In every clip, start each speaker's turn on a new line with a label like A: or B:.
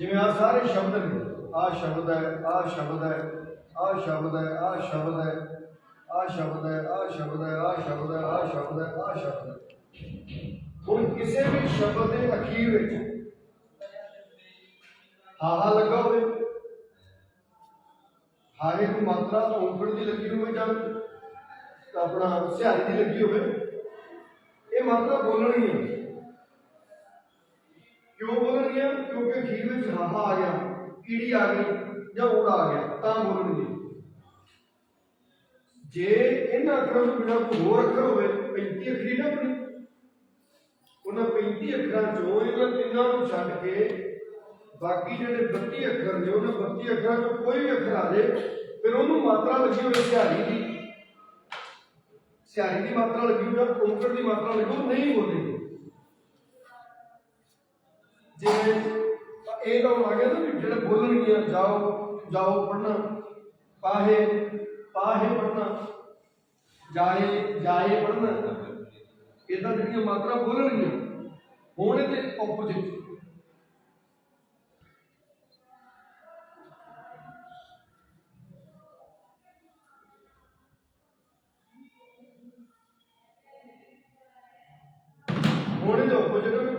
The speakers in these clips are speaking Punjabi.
A: ਜਿਵੇਂ ਆ ਸਾਰੇ ਸ਼ਬਦ ਨੇ ਆ ਸ਼ਬਦ ਹੈ ਆ ਸ਼ਬਦ ਹੈ ਆ ਸ਼ਬਦ ਹੈ ਆ ਸ਼ਬਦ ਹੈ ਆ ਸ਼ਬਦ ਹੈ ਆ ਸ਼ਬਦ ਹੈ ਆ ਸ਼ਬਦ ਹੈ ਆ ਸ਼ਬਦ ਹੈ ਆ ਸ਼ਬਦ ਹੈ। ਹੁਣ ਕਿਸੇ ਵੀ ਸ਼ਬਦ ਦੇ ਅਖੀਰ ਵਿੱਚ ਹਾਹਾ ਲੱਗਾ ਹੋਵੇ ਹਾਰੇ ਦੀ ਮਾਤਰਾ ਔਂਕੜ ਦੀ ਲੱਗੀ ਹੋਵੇ ਜਾਂ ਆਪਣਾ ਸਿਹਾਰੀ ਦੀ ਲੱਗੀ ਹੋਵੇ, ਇਹ ਮਾਤਰਾ ਬੋਲਣੀ ਹੈ। ਕਿਉਂ ਬੋਲਣਗੀਆਂ ਕਿਉਂਕਿ ਅਖੀਰ ਵਿੱਚ ਹਾਹਾ ਆ ਗਿਆ, ਕੀੜੀ ਆ ਗਈ ਜਾਂ ਓੜਾ ਆ ਗਿਆ, ਤਾਂ ਬੋਲਣਗੇ ਜੇ ਇਹਨਾਂ ਅੱਖਰਾਂ ਤੋਂ ਬਿਨਾਂ ਕੋਈ ਹੋਰ ਅੱਖਰ ਹੋਵੇ 35 ਅੱਖਰੀ ਨਾ ਬਣੀ ਉਹਨਾਂ 35 ਅੱਖਰਾਂ ਚੋਂ ਇਹਨਾਂ ਤਿੰਨਾਂ ਨੂੰ ਛੱਡ ਕੇ ਬਾਕੀ ਜਿਹੜੇ 32 ਅੱਖਰ ਨੇ, ਉਹਨਾਂ 32 ਅੱਖਰਾਂ ਚੋਂ ਕੋਈ ਵੀ ਅੱਖਰ ਆ ਜੇ, ਫਿਰ ਉਹਨੂੰ ਮਾਤਰਾ ਲੱਗੀ ਹੋਵੇ ਸਿਆਰੀ ਦੀ। ਸਿਆਰੀ ਦੀ ਮਾਤਰਾ ਲੱਗੀ ਹੋਵੇ ਜਾਂ ਔਂਕੜ ਦੀ ਮਾਤਰਾ ਲੱਗੀ ਉਹ ਨਹੀਂ ਬੋਲੇਗੀ ਜਿਵੇਂ ਇਹ ਤਾਂ ਆ ਗਿਆ ਨਾ ਵੀ ਜਿਹੜੇ ਬੋਲਣਗੀਆਂ ਜਾਓ ਜਾਓ ਪੜਨਾ ਪਾਹੇ ਪਾਹੇ ਪੜਨਾ ਜਾਏ ਜਾਏ ਪੜਨਾ ਇਦਾਂ ਜਿਹੜੀਆਂ ਮਾਤਰਾ ਬੋਲਣਗੀਆਂ ਹੁਣ ਇਹਦੇ ਆਪੋਜ਼ਿਟ ਹੁਣ ਇਹਦੇ ਆਪੋਜ਼ਿਟ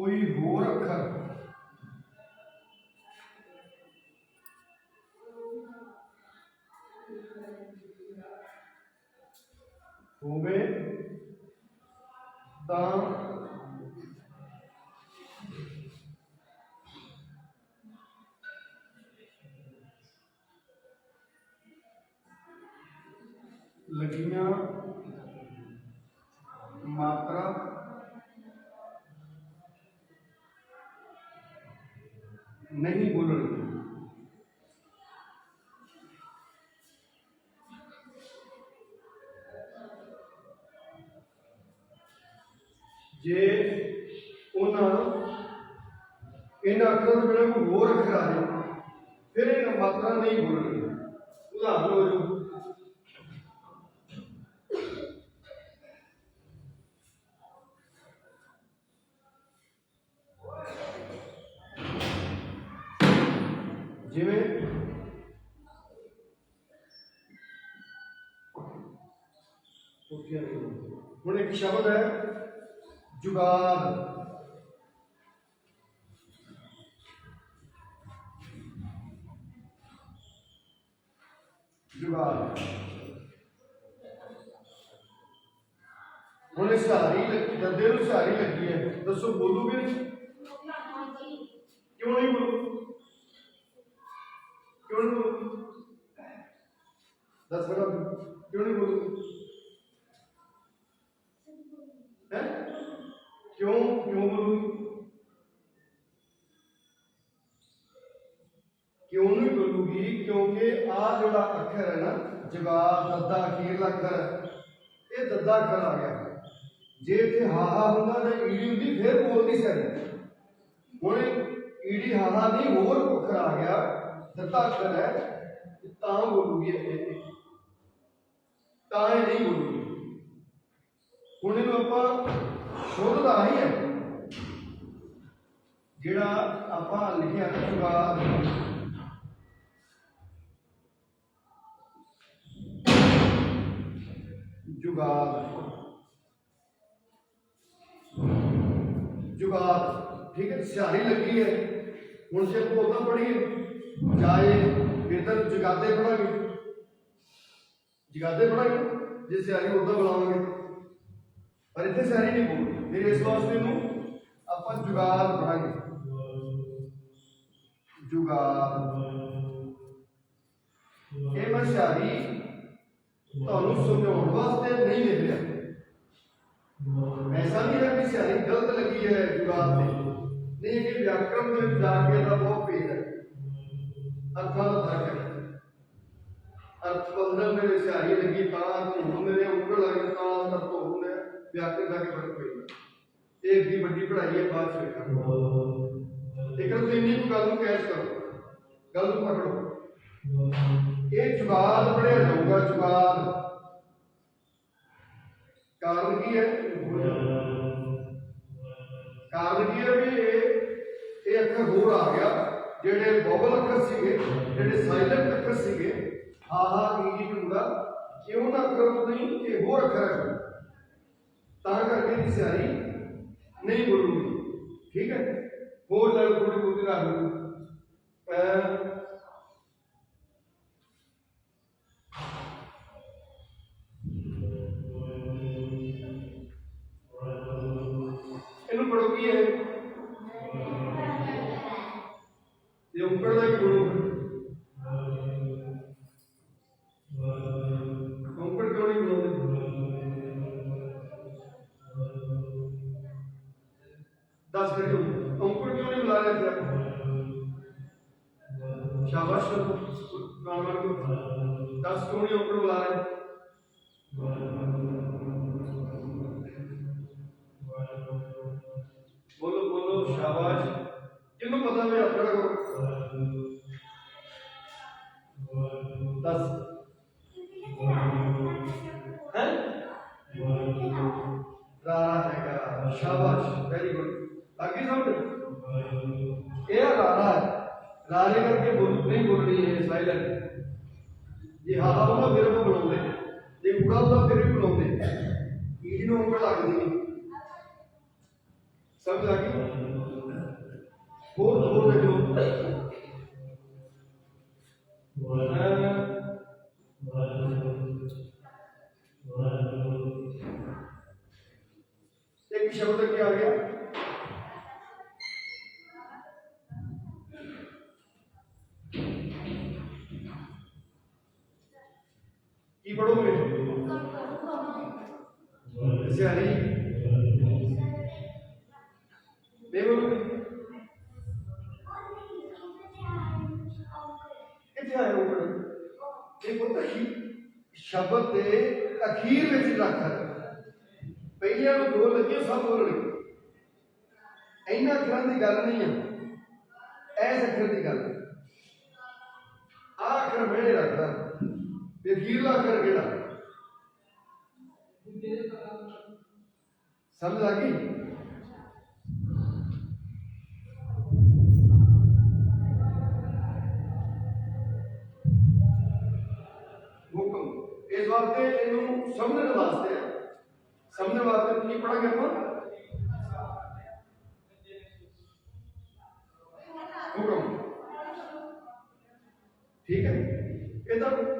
A: ਕੋਈ ਹੋਰ ਅੱਖਰ نہیں بھولو ہوں ایک شبد ہے جگاد جگاد ہوں سہاری لگی دردے میں سہاری لگی ہے دسو بولو گے کیوں نہیں بولو کیوں نہیں بولو دس بڑا کیوں نہیں بولو ਹੈ? ਕਿਉਂ ਕਿਉਂ ਬੋਲੂਗੀ? ਕਿਉਂ ਨਹੀਂ ਬੋਲੂਗੀ? ਕਿਉਂਕਿ ਆ ਜਿਹੜਾ ਅੱਖਰ ਹੈ ਨਾ ਜਵਾਬ ਦੱਦਾ ਅਖੀਰਲਾ ਅੱਖਰ ਹੈ, ਇਹ ਦੱਦਾ ਅੱਖਰ ਆ ਗਿਆ। ਜੇ ਇੱਥੇ ਹਾਹਾ ਹੁੰਦਾ ਤਾਂ ਈੜੀ ਹੁੰਦੀ ਫਿਰ ਬੋਲਦੀ ਸਰ ਹੁਣ ਈੜੀ ਹਾਹਾ ਨਹੀਂ ਹੋਰ ਅੱਖਰ ਆ ਗਿਆ। ਦੱਦਾ ਅੱਖਰ ਹੈ ਤਾਂ ਬੋਲੂਗੀ ਇਹ। ਤਾਂ ਇਹ ਨਹੀਂ ਬੋਲੂਗੀ। ਹੁਣ ਇਹਨੂੰ ਆਪਾਂ ਸ਼ੁੱਧ ਦਾ ਹੀ ਹੈ ਜਿਹੜਾ ਆਪਾਂ ਲਿਖਿਆ ਨਾ ਜਵਾਬ ਜੁਗਾਦ ਜੁਗਾਦ ਠੀਕ ਹੈ ਸਿਹਾਰੀ ਲੱਗੀ ਹੈ ਹੁਣ ਜੇ ਬੋਲਦਾ ਪੜੀਏ ਜਾਏ ਬੇਤਰ ਜਗਾਦੇ ਪੜਾਂਗੇ ਜਗਾਦੇ ਪੜਾਂਗੇ ਜੇ ਸਿਹਾਰੀ ਉਦਾਂ ਬੁਲਾਵਾਂਗੇ ایسا نہیں گلط لگی ہے ਨੇ ਵਿਆਕਰਨ ਦਾ ਕੀ ਫ਼ਰਕ ਪੈਂਦਾ ਇਹ ਦੀ ਵੱਡੀ ਪੜ੍ਹਾਈ ਹੈ ਬਾਅਦ ਚ ਵੇਖਾਂਗੇ ਇੱਕ ਤੁਸੀਂ ਇੰਨੀ ਗੱਲ ਨੂੰ ਕੈਚ ਕਰੋ ਗੱਲ ਨੂੰ ਪਕੜੋ ਇਹ ਜਵਾਬ ਪੜਿਆ ਜਾਊਗਾ ਜਵਾਬ ਕਾਰਨ ਕੀ ਹੈ ਕਾਰਨ ਕੀ ਹੈ ਵੀ ਇਹ ਇਹ ਅੱਖਰ ਹੋਰ ਆ ਗਿਆ ਜਿਹੜੇ ਬੋਬਲ ਅੱਖਰ ਸੀਗੇ ਜਿਹੜੇ ਸਾਇਲੈਂਟ ਅੱਖਰ ਸੀਗੇ ਹਾ ਹਾ ਈ ਈ ਟੂੜਾ ਇਹ ਉਹਨਾਂ ਅੱਖਰ ਤੋਂ ਨਹੀਂ ਇਹ ਹੋਰ ਅੱਖਰ ਹੈ ਤਾਂ ਕਰਕੇ ਦੀ ਸਿਆਰੀ ਨਹੀਂ ਬੋਲੂਗੀ ਠੀਕ ਹੈ ਹੋਰ ਨਾਲ ਥੋੜੀ ਬੋਲੀ ਰੱਖ ਲਓ ਸ਼ਾਬਾਸ਼ ਕਾਮਰ ਕੋ ਦੱਸ ਕਿਉਂ ਨਹੀਂ ਉਂਗਲ ਬੁਲਾ ਰਹੇ? ਬੋਲੋ ਬੋਲੋ, ਸ਼ਾਬਾਸ਼। ਕਿਹਨੂੰ ਪਤਾ ਵੀ ਆਪਣਾ ਕਰੋ ਦੱਸ। ਹੈ? ਰਾਰਾ ਹੈਗਾ। ਸ਼ਾਬਾਸ਼। ਵੈਰੀ ਗੁੱਡ ਅੱਗੇ ਸਮਝ ਇਹ گانے کر کے بول نہیں بول رہی ہے سائلنٹ یہ ہالا ہونا پھر وہ بلاؤں یہ اڑا ہوتا پھر بھی بلاؤں انگلی میں اونگل لگ دی سمجھ آ گئی؟ بہت بہت دیکھ لو ایک شبد کیا آ گیا؟ پڑھو گے؟ شبد اخیر رکھ پہلے دو لگے سب بولنے اینا اکھران کی گل نہیں ہے۔ ایس اکھر کی گل۔ آ اکھر میں رکھتا بگیلا کر گیا سمجھ آ حکم۔ اس واسطے یہ سمجھنے واسطے ہے۔ سمجھنے واسطے کی پڑھا گیا ہوں حکم۔ ٹھیک ہے۔ یہ تو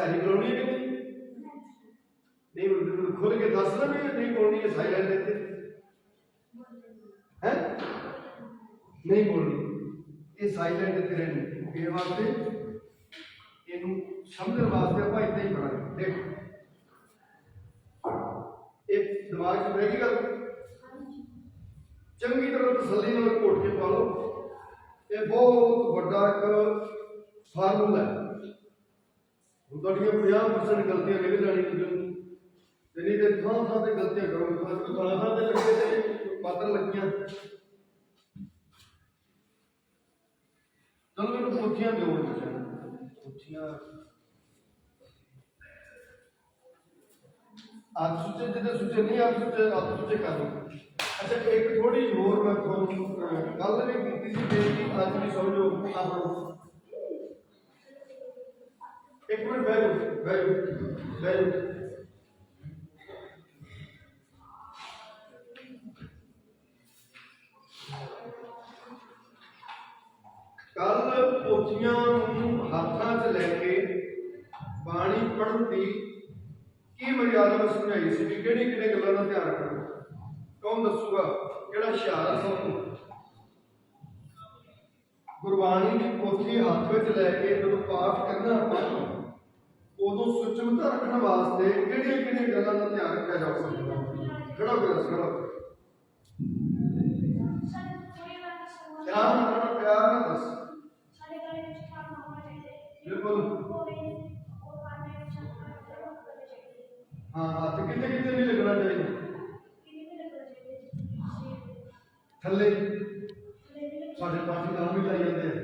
A: ਆ ਸਿਆਰੀ ਹੈ ਕਿ ਨਹੀਂ ਨਹੀਂ ਖੁੱਲ ਕੇ ਦੱਸ ਨਾ ਵੀ ਨਹੀਂ ਬੋਲਣੀ ਹੈ ਸਾਇਲੈਂਟ ਇੱਥੇ। ਹੈ? ਨਹੀਂ ਬੋਲਣੀ। ਇਹ ਸਾਇਲੈਂਟ ਇੱਥੇ ਰਹਿਣੀ। ਇਹ ਵਾਸਤੇ ਇਹਨੂੰ ਸਮਝਣ ਵਾਸਤੇ ਆਪਾਂ ਇਦਾਂ ਹੀ ਪੜਾਂਗੇ ਦੇਖੋ। ਇਹ ਦਿਮਾਗ 'ਚ ਬਹਿ ਗਈ ਗੱਲ? ਚੰਗੀ ਤਰ੍ਹਾਂ ਤਸੱਲੀ ਨਾਲ ਘੋਟ ਕੇ ਪਾ ਲਓ। ਇਹ ਬਹੁਤ ਵੱਡਾ ਇੱਕ ਫਾਰਮੂਲਾ ਹੈ। ਹੁਣ ਤੁਹਾਡੀਆਂ 50% ਗਲਤੀਆਂ ਨਿਕਲ ਜਾਣੀਆਂ ਤੁਸੀਂ ਤੇ ਨਹੀਂ ਤੇ ਥਾਂ ਥਾਂ ਤੇ ਗਲਤੀਆਂ ਕਰੋਗੇ ਤੁਹਾਨੂੰ ਥਾਂ ਥਾਂ ਤੇ ਲੱਗੇ ਤੇ ਪਾਤਰ ਲੱਗੀਆਂ। ਚਲੋ ਮੈਨੂੰ ਪੁੱਛੀਆਂ ਦਿਓ ਬੱਚਿਆਂ ਨੂੰ ਆਪ ਸੁਚੇ ਜਿਹਦੇ ਸੁਚੇ ਨਹੀਂ ਆਪ ਸੁਚੇ ਆਪ ਸੁਚੇ ਕਰ ਲਓ। ਅੱਛਾ, ਇੱਕ ਥੋੜੀ ਹੋਰ ਮੈਂ ਤੁਹਾਨੂੰ ਗੱਲ ਵੀ ਕੀਤੀ ਸੀ ਬੇਨਤੀ ਅੱਜ ਵੀ ਸਮਝੋ ਆਪ ਨੂੰ ਇੱਕ ਮਿੰਟ ਬੈਠੋ ਬੈਠੋ ਬੈਠੋ ਕੱਲ ਪੋਥੀਆਂ ਨੂੰ ਹੱਥਾਂ 'ਚ ਲੈ ਕੇ ਬਾਣੀ ਪੜ੍ਹਨ ਦੀ ਕੀ ਮਰਿਆਦਾ ਮੈਂ ਸਮਝਾਈ ਸੀ ਵੀ ਕਿਹੜੀ ਕਿਹੜੀ ਗੱਲਾਂ ਦਾ ਧਿਆਨ ਰੱਖਣਾ ਕੌਣ ਦੱਸੂਗਾ ਕਿਹੜਾ ਹੁਸ਼ਿਆਰ ਆ ਸਭ ਨੂੰ ਗੁਰਬਾਣੀ ਦੀ ਪੋਥੀ ਹੱਥ ਵਿੱਚ ਲੈ ਕੇ ਜਦੋਂ ਪਾਠ ਕਰਨਾ ਆਪਾਂ ਉਦੋਂ ਸੁਚਮਤਾ ਰੱਖਣ ਵਾਸਤੇ ਕਿਹੜੀਆਂ ਕਿਹੜੀਆਂ ਗੱਲਾਂ ਦਾ ਧਿਆਨ ਰੱਖਿਆ ਜਾ ਸਕਦਾ। ਖੜਾ ਹੋ ਕੇ ਧਿਆਨ ਰੱਖਣਾ ਪਿਆਰ ਨਾਲ ਦੱਸ। ਬਿਲਕੁਲ। ਹਾਂ ਹੱਥ ਕਿਤੇ ਕਿਤੇ ਨਹੀਂ ਲੱਗਣਾ ਚਾਹੀਦਾ। ਥੱਲੇ। ਸਾਡੇ ਪਾਠੀ ਨਾਮ ਵੀ ਲਾਈ ਜਾਂਦੇ ਆ।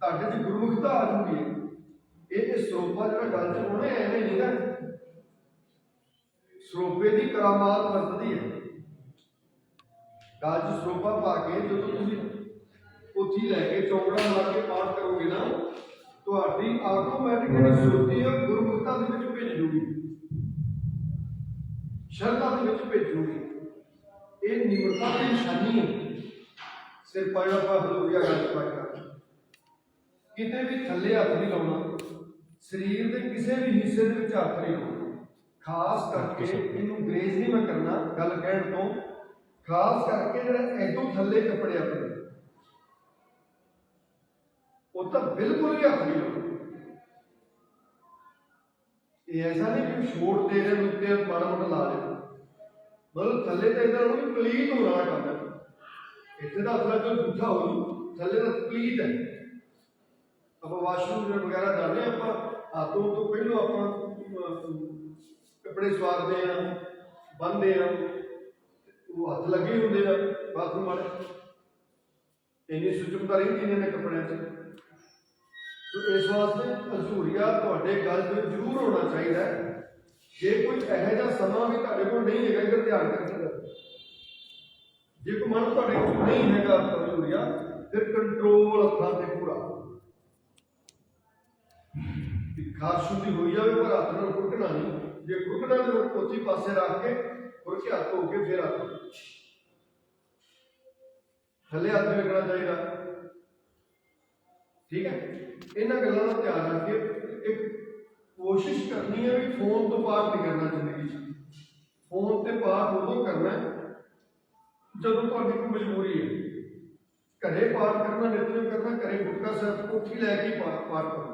A: ਤੁਹਾਡੇ ਚ ਗੁਰਮੁਖਤਾ ਆ ਜੂਗੀ। ਇਹ ਇਹ ਸਰੋਪਾ ਜਿਹੜਾ ਗੱਲ ਚ ਹੋਣਾ ਐਵੇਂ ਨਹੀਂ ਨਾ ਸਰੋਪੇ ਦੀ ਕਰਾਮਾਤ ਵਰਤਦੀ ਹੈ। ਗੱਲ ਚ ਸਰੋਪਾ ਪਾ ਕੇ ਜਦੋਂ ਤੁਸੀਂ ਪੋਥੀ ਲੈ ਕੇ ਚੌਕੜਾ ਮਾਰ ਕੇ ਪਾਠ ਕਰੋਗੇ ਨਾ, ਤੁਹਾਡੀ ਆਟੋਮੈਟਿਕ ਜਿਹੜੀ ਸੁਰਤੀ ਹੈ, ਗੁਰਮੁਖਤਾ ਦੇ ਵਿੱਚ ਭੇਜ ਜੂਗੀ। ਸ਼ਰਧਾ ਦੇ ਵਿੱਚ ਭੇਜੂਗੀ ਇਹ ਨਿਮਰਤਾ ਦੀ ਨਿਸ਼ਾਨੀ ਹੈ। ਸਿਰ ਪਾਇਆ ਪਾ ਹਲੂਰੀਆ ਗੱਲ ਪਾਇਆ ਕਿਤੇ ਵੀ ਥੱਲੇ ਹੱਥ ਨਹੀਂ ਲਾਉਣਾ। ਸਰੀਰ ਦੇ ਕਿਸੇ ਵੀ ਹਿੱਸੇ ਦੇ ਵਿੱਚ ਹੱਥ ਨਹੀਂ ਲਾਉਣਾ। ਖਾਸ ਕਰਕੇ ਇਹਨੂੰ ਗ੍ਰੇਜ਼ ਨਹੀਂ ਮੈਂ ਕਰਨਾ ਗੱਲ ਕਹਿਣ ਤੋਂ। ਖਾਸ ਕਰਕੇ ਜਿਹੜਾ ਐਦੋਂ ਥੱਲੇ ਕੱਪੜੇ ਆਪਣੇ। ਉਹ ਤਾਂ ਬਿਲਕੁਲ ਵੀ ਹੱਥ ਨਹੀਂ ਲਾਉਣਾ। ਇਹ ਐਸਾ ਨਹੀਂ ਕਿ ਛੋੜ ਦੇ ਰਹੇ ਉੱਤੇ ਮਾੜਾ ਮੋਟਾ ਲਾ ਦੇ। ਮਤਲਬ ਥੱਲੇ ਤੇ ਇਦਾਂ ਨੂੰ ਪਲੀਤ ਹੋ ਰਹਾ ਕੰਮ ਇੱਥੇ ਦਾ ਅਸਲ ਜੋ ਝੂਠਾ ਹੋ ਜੂ ਥੱਲੇ ਦਾ ਪਲੀਤ ਹੈ। ਆਪਾਂ ਵਾਸ਼ਰੂਮ ਵਗੈਰਾ ਜਾਂਦੇ ਹਾਂ, ਆਪਾਂ ਹੱਥੋਂ ਤੋਂ ਪਹਿਲਾਂ ਆਪਾਂ ਕੱਪੜੇ ਸਵਾਰਦੇ ਆ ਬੰਨਦੇ ਆ ਉਹ ਹੱਥ ਲੱਗੇ ਹੁੰਦੇ ਆ ਬਾਥਰੂਮ ਵਾਲੇ। ਇੰਨੀ ਸੁਚਮਤਾ ਰਹਿੰਦੀ ਨੇ ਨੇ ਕੱਪੜਿਆਂ 'ਚ। ਤੋ ਇਸ ਵਾਸਤੇ ਹਜ਼ੂਰੀਆ ਤੁਹਾਡੇ ਗੱਲ ਵਿੱਚ ਜ਼ਰੂਰ ਹੋਣਾ ਚਾਹੀਦਾ ਜੇ ਕੋਈ ਇਹੋ ਜਿਹਾ ਸਮਾਂ ਵੀ ਤੁਹਾਡੇ ਕੋਲ ਨਹੀਂ ਹੈਗਾ ਇਹਦਾ ਧਿਆਨ ਰੱਖਣਾ ਜੇ ਕੋਈ ਮਨ ਤੁਹਾਡੇ ਕੋਲ ਨਹੀਂ ਹੈਗਾ ਹਜ਼ੂਰੀਆ ਫਿਰ ਕੰਟਰੋਲ ਹੱਥਾਂ ਤੇ ਪੂਰਾ ਵੀ ਖਾਸ ਸ਼ੁੱਧੀ ਹੋਈ ਜਾਵੇ, ਪਰ ਹੱਥ ਨਾਲ ਕੁੱਟਣਾ ਨਹੀਂ। ਜੇ ਕੁੱਟਣਾ ਤੇ ਫਿਰ ਪਾਸੇ ਰੱਖ ਕੇ ਫਿਰ ਹੱਥ ਧੋ ਕੇ ਫਿਰ ਹੱਥ ਥੱਲੇ ਹੱਥ ਰੱਖਣਾ ਚਾਹੀਦਾ। ਠੀਕ ਹੈ? ਇਹਨਾਂ ਗੱਲਾਂ ਦਾ ਧਿਆਨ ਰੱਖ ਕੇ ਇੱਕ ਕੋਸ਼ਿਸ਼ ਕਰਨੀ ਹੈ ਵੀ ਫੋਨ ਤੋਂ ਪਾਠ ਨਹੀਂ ਕਰਨਾ ਜ਼ਿੰਦਗੀ 'ਚ। ਫੋਨ ਤੇ ਪਾਠ ਉਦੋਂ ਕਰਨਾ ਜਦੋਂ ਤੁਹਾਡੀ ਕੋਈ ਮਜਬੂਰੀ ਹੈ। ਘਰੇ ਪਾਠ ਕਰਨਾ, ਨਿਤਨੇਮ ਕਰਨਾ, ਘਰੇ ਗੁਟਕਾ ਸਾਹਿਬ ਕੋਠੀ ਲੈ ਕੇ ਹੀ ਪਾ- ਪਾਠ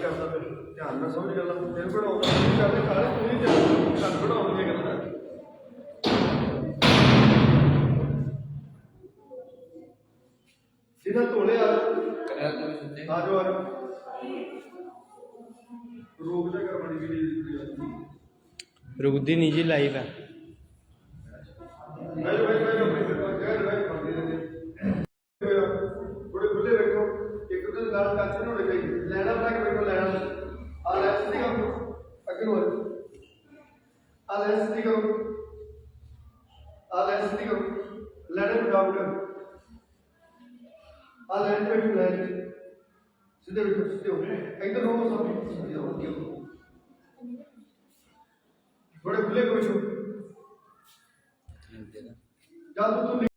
A: ਕਰਦਾ ਫਿਰ ਧਿਆਨ ਨਾਲ ਸਮਝ ਗੱਲਾਂ, ਫਿਰ ਬਣਾਉਂਦਾ ਨਹੀਂ ਕਰਦੇ ਕਾਲੇ ਤੂੰ ਹੀ ਧਿਆਨ ਧਿਆਨ ਬਣਾਉਣ ਦੀਆਂ ਗੱਲਾਂ ਰੋਕ ਜਾ ਕਰ ਬੜੀ ਵੀਡੀਓ
B: ਰੁਕਦੀ ਨਹੀਂ ਜੀ ਲਾਈਵ ਹੈ
A: Deus, meu Deus.